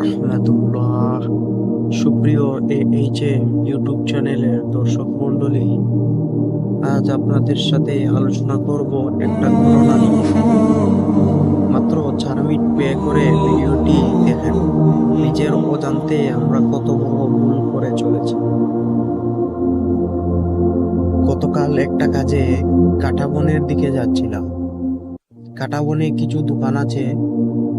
রহমতুল্লাহ সুপ্রিয় H M YouTube চ্যানেলের দর্শক মণ্ডলী, আজ আপনাদের সাথে আলোচনা করব একটা ঘটনা মাত্র চার মিনিট পে করে ভিডিওটি দেখেন, নিজের অজান্তে আমরা কত বড় ভুল করে চলেছি। গতকাল একটা কাজে কাটাবনের দিকে যাচ্ছিলাম। কাটাবনে কিছু দোকান আছে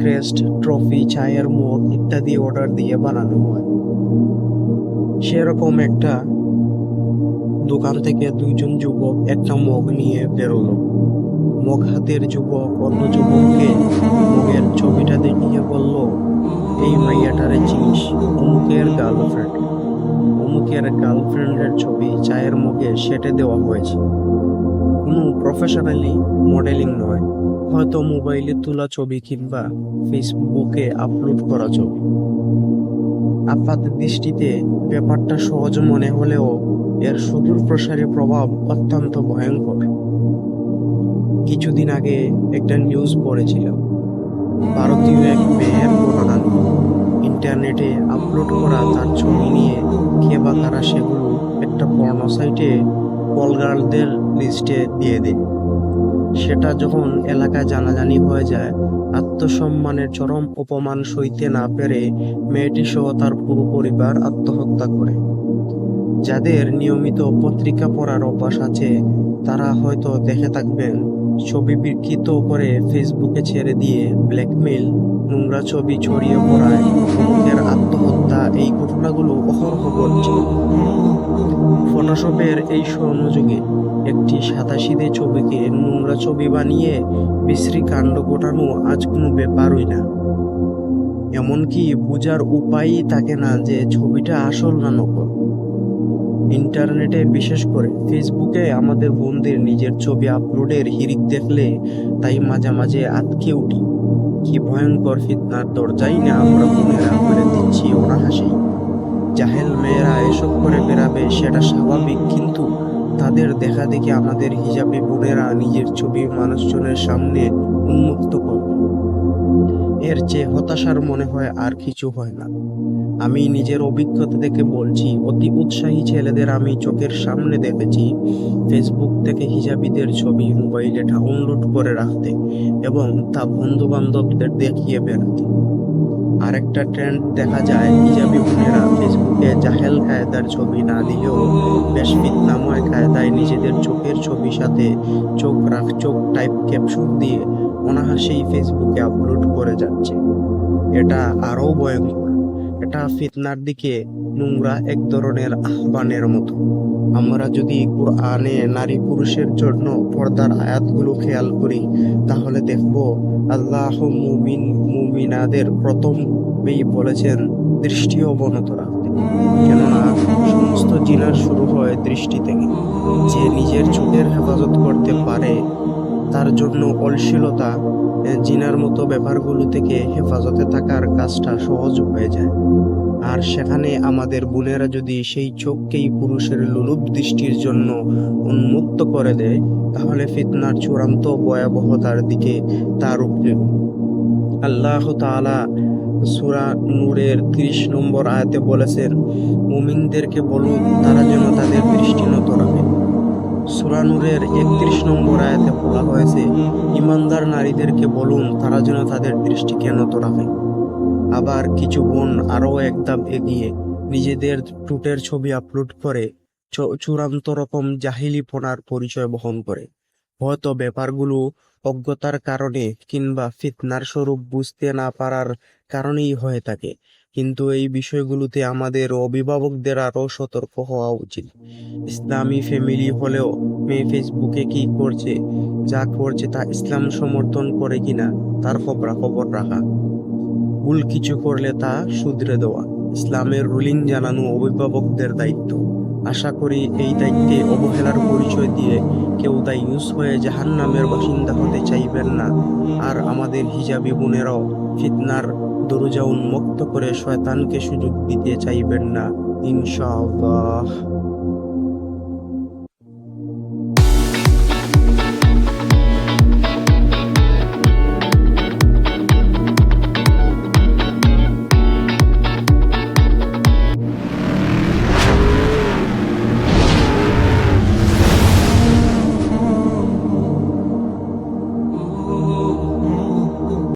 ক্রেস্ট ট্রফি চায়ের মগ ইত্যাদি অর্ডার দিয়ে বানানো হয়। সেরকম একটা দোকান থেকে দুইজন যুবক, একটা মগ নিয়ে বেরোলো। মগ হাতের যুবক, অন্য যুবককে মগের ছবিটা দেখিয়ে বলল, এই মাইয়াটারে চিনিস? অমুকের গার্লফ্রেন্ড অমুকের গার্লফ্রেন্ডের ছবি চায়ের মগে সেটে দেওয়া হয়েছে। কোনো প্রফেশনালি মডেলিং নয়। হয়তো মোবাইলে তোলা ছবি কিংবা ফেসবুকে আপলোড করা ছবি। আপাত দৃষ্টিতে ব্যাপারটা সহজ মনে হলেও এর সুদূর প্রসারী প্রভাব অত্যন্ত ভয়ঙ্কর। কিছুদিন আগে একটা নিউজ পড়েছিলাম। ভারতীয় এক মেয়ের ঘটনা ইন্টারনেটে আপলোড করা তার ছবি নিয়ে কে বা তারা সেগুলো একটা পর্ণ সাইটে কলগার্লদের লিস্টে দিয়ে দিন সেটা যখন এলাকায় জানাজানি হয়ে যায়, আত্মসম্মানের চরম অপমান সইতে না পেরে মেয়েটি সহ তার পুরো পরিবার আত্মহত্যা করে। যাদের নিয়মিত পত্রিকা পড়ার অভ্যাস আছে, তারা হয়তো দেখে থাকবেন ছবি বিকৃত করে ফেসবুকে ছেড়ে দিয়ে ব্ল্যাকমেইল, নোংরা ছবি ছড়িয়ে পড়ায় আত্মহত্যা, এই ঘটনাগুলো অহরহ ঘটছে। ফটোশপের এই স্বর্ণযুগে একটি সাদাসিধে ছবিকে নোংরা ছবি বানিয়ে বিশ্রী কাণ্ড ঘটানো আজ কোনো ব্যাপারই না। এমনকি বোঝার উপায়ই থাকে না যে ছবিটা আসল না নকল। ইন্টারনেটে, বিশেষ করে ফেসবুকে আমাদের বোনদের নিজের ছবি আপলোডের হিরিক দেখলে তাই মাঝে মাঝে আটকে উঠি। কি ভয়ঙ্কর ফিতনার দরজাই না আমরা বোনেরা করে দিচ্ছি ওরা হাসি জাহেল মেয়েরা এসব করে বেরাবে সেটা স্বাভাবিক, কিন্তু তাদের দেখা দেখে আমাদের হিজাবি বোনেরা নিজের ছবি মানুষজনের সামনে উন্মুক্ত করবে এর চেয়ে হতাশার মনে হয় আর কিছু হয় না। আমি নিজের অভিজ্ঞতা থেকে বলছি, অতি উৎসাহী ছেলেদের আমি চোখের সামনে দেখেছি ফেসবুক থেকে হিজাবিদের ছবি মোবাইলে ডাউনলোড করে রাখতে এবং তা বন্ধু বান্ধবদের দেখিয়ে বেড়াতে। আরেকটা ট্রেন্ড দেখা যায়, হিজাবি বোনেরা ফেসবুকে জাহেল কায়দার ছবি না দিয়েও বেশ ফিতনাময় কায়দায় নিজেদের চোখের ছবি সাথে চোখ রাখ, চোখ টাইপ ক্যাপশন দিয়ে অনাহাসেই ফেসবুকে আপলোড করে যাচ্ছে। এটা আরও ভয়ঙ্কর। এটা ফিতনার দিকে নোংরা এক ধরনের আহ্বানের মতো। আমরা যদি কোরআনে নারী পুরুষের জন্য পর্দার আয়াতগুলো খেয়াল করি, তাহলে দেখব আল্লাহ মুমিন, মুমিনাদের প্রথমেই বলেছেন, দৃষ্টি অবনত রাখতে কেননা সমস্ত জিনার শুরু হয় দৃষ্টি থেকে। যে নিজের চোখের হেফাজত করতে পারে, তার জন্য অলশীলতা জিনার মতো ব্যাপারগুলো থেকে হেফাজতে থাকার কাজটা সহজ হয়ে যায়। আর সেখানে আমাদের বোনেরা যদি সেই চোখকেই পুরুষের লোলুপ দৃষ্টির জন্য উন্মুক্ত করে দেয়, তাহলে ফিতনার চূড়ান্ত ভয়াবহতার দিকে তার উপরে আল্লাহ তাআলা সূরা নূরের ত্রিশ নম্বর আয়াতে বলেছেন, মুমিনদেরকে বলুন, তারা যেন তাদের দৃষ্টি নত রাখে সূরা নূরের একত্রিশ নম্বর আয়াতে বলা হয়েছে, ইমানদার নারীদেরকে বলুন, তারা যেন তাদের দৃষ্টিকে নত রাখে আবার কিছু বোন আরও এক ধাপ এগিয়ে নিজেদের টুটের ছবি আপলোড করে চূড়ান্ত রকম জাহিলিপনার পরিচয় বহন করে। হয়তো ব্যাপারগুলো অজ্ঞতার কারণে কিংবা ফিতনার স্বরূপ বুঝতে না পারার কারণেই হয়ে থাকে। কিন্তু এই বিষয়গুলোতে আমাদের অভিভাবকদের আরও সতর্ক হওয়া উচিত। ইসলামী ফ্যামিলি হলেও মেয়ে ফেসবুকে কি করছে, যা করছে তা ইসলাম সমর্থন করে কিনা তার খবরা খবর রাখা। ভুল কিছু করলে তা শুধরে দেওয়া। ইসলামের রুলিং জানানো অভিভাবকদের দায়িত্ব। আশা করি এই দায়িত্বে অবহেলার পরিচয় দিয়ে কেউ ইউজ হয়ে জাহান্নামের বাসিন্দা হতে চাইবেন না। আর আমাদের হিজাবি বোনেরাও ফিতনার দরজা উন্মুক্ত করে শয়তানকে সুযোগ দিতে চাইবেন না ইনশাআল্লাহ।